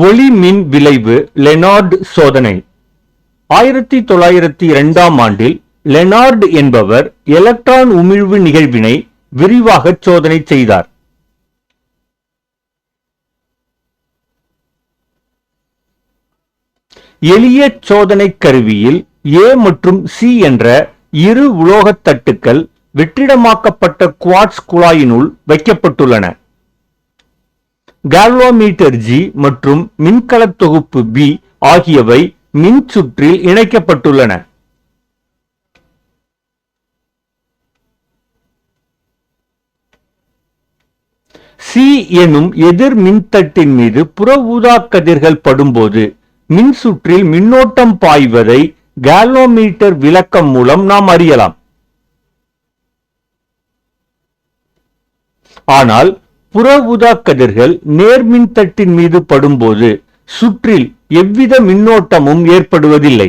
ஒளி மின் விளைவு லெனார்டு சோதனை. ஆயிரத்தி தொள்ளாயிரத்தி இரண்டாம் ஆண்டில் லெனார்டு என்பவர் எலக்ட்ரான் உமிழ்வு நிகழ்வினை விரிவாக சோதனை செய்தார். எளிய சோதனை கருவியில் ஏ மற்றும் சி என்ற இரு உலோகத் தட்டுக்கள் வெற்றிடமாக்கப்பட்ட குவாட்ஸ் குழாயினுள் வைக்கப்பட்டுள்ளன. கால்வாமீட்டர் ஜி மற்றும் மின்கலத் தொகுப்பு பி ஆகியவை மின் சுற்றில் இணைக்கப்பட்டுள்ளன. சி எனும் எதிர் மின்தட்டின் மீது புற ஊதா கதிர்கள் படும்போது மின் சுற்றில் மின்னோட்டம் பாய்வதை கால்வோமீட்டர் விளக்கம் மூலம் நாம் அறியலாம். ஆனால் புற ஊதா கதிர்கள் நேர்மின் தட்டின் மீது படும்போது சுற்றில் எவ்வித மின்னோட்டமும் ஏற்படுவதில்லை.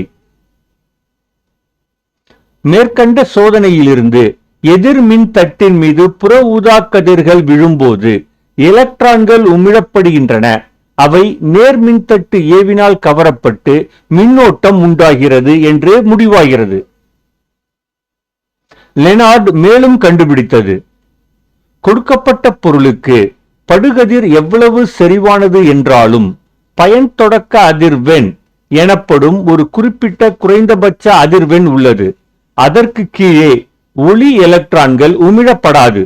மேற்கண்ட சோதனையிலிருந்து எதிர் மின் தட்டின் மீது புற ஊதா கதிர்கள் விழும்போது எலக்ட்ரான்கள் உமிழப்படுகின்றன. அவை நேர்மின்தட்டு ஏவினால் கவரப்பட்டு மின்னோட்டம் உண்டாகிறது என்று முடிவாகிறது. லெனார்ட் மேலும் கண்டுபிடித்தது. கொடுக்கப்பட்ட பொருளுக்கு படுகதிர் எவ்வளவு செறிவானது என்றாலும் பயன் தொடக்க அதிர்வெண் எனப்படும் ஒரு குறிப்பிட்ட குறைந்தபட்ச அதிர்வெண் உள்ளது. அதற்கு கீழே ஒளி எலக்ட்ரான்கள் உமிழப்படாது.